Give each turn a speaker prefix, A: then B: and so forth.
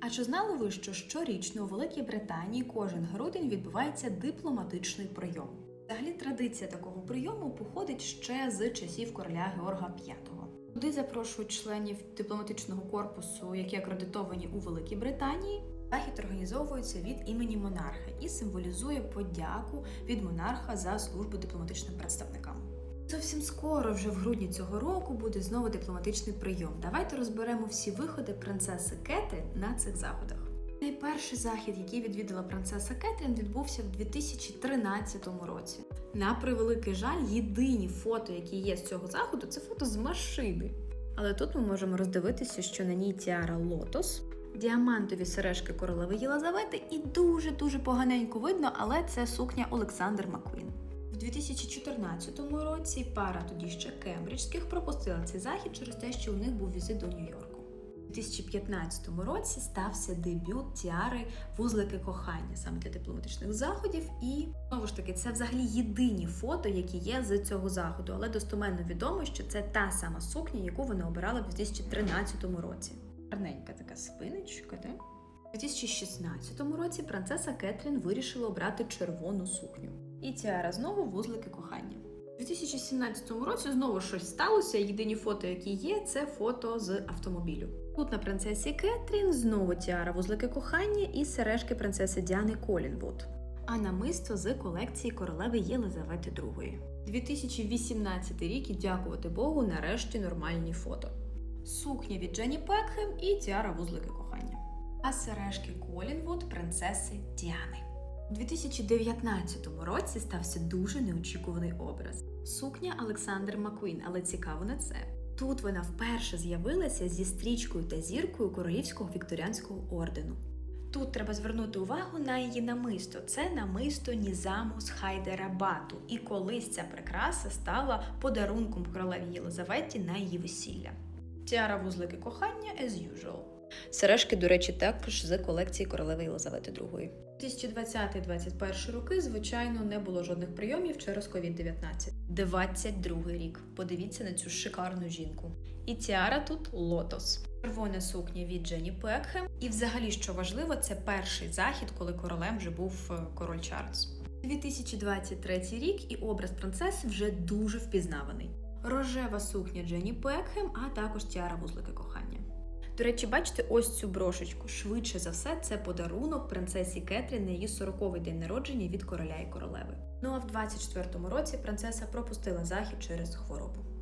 A: А чи знали ви, що щорічно у Великій Британії кожен грудень відбувається дипломатичний прийом? Взагалі традиція такого прийому походить ще з часів короля Георга V. Туди запрошують членів дипломатичного корпусу, які акредитовані у Великій Британії. Захід організовується від імені монарха і символізує подяку від монарха за службу дипломатичним представникам. Зовсім скоро, вже в грудні цього року, буде знову дипломатичний прийом. Давайте розберемо всі виходи принцеси Кети на цих заходах. Найперший захід, який відвідала принцеса Кетрін, відбувся в 2013 році. На превеликий жаль, єдині фото, які є з цього заходу, це фото з машини. Але тут ми можемо роздивитися, що на ній тіара Лотос, діамантові сережки королеви Єлизавети, і дуже дуже поганенько видно, але це сукня Олександр Маккуін. В 2014 році пара тоді ще кембриджських пропустила цей захід через те, що у них був візит до Нью-Йорку. У 2015 році стався дебют тіари вузлики кохання саме для дипломатичних заходів. І знову ж таки, це взагалі єдині фото, які є з цього заходу, але достоменно відомо, що це та сама сукня, яку вони обирали в 2013 році. Гарненька така спиночка, так? У 2016 році принцеса Кетрін вирішила обрати червону сукню. І тіара знову вузлики кохання. У 2017 році знову щось сталося. Єдині фото, які є, це фото з автомобілю. Тут на принцесі Кетрін знову тіара вузлики кохання і сережки принцеси Діани Колінвуд. А намисто з колекції королеви Єлизавети II. 2018 рік і дякувати Богу, нарешті нормальні фото. Сукня від Дженні Пекхем і тіара вузлики кохання. А сережки Колінвуд принцеси Діани. У 2019 році стався дуже неочікуваний образ. Сукня Олександр Маккуін, але цікаво не це. Тут вона вперше з'явилася зі стрічкою та зіркою королівського вікторіанського ордену. Тут треба звернути увагу на її намисто. Це намисто Нізаму з Хайдерабату. І колись ця прикраса стала подарунком королеві Єлизаветі на її весілля. Тіара вузлики кохання as usual. Сережки, до речі, також з колекції королеви Єлизавети II. 2020-2021 роки, звичайно, не було жодних прийомів через COVID-19. 22 рік. Подивіться на цю шикарну жінку. І тіара тут лотос. Червона сукня від Дженні Пекхем. І взагалі, що важливо, це перший захід, коли королем вже був е, король Чарльз. 2023 рік і образ принцеси вже дуже впізнаваний. Рожева сукня Дженні Пекхем, а також тіара вузлики кохання. До речі, бачите ось цю брошечку. Швидше за все, це подарунок принцесі Кетрі на її 40-й день народження від короля і королеви. Ну а в 24-му році принцеса пропустила захід через хворобу.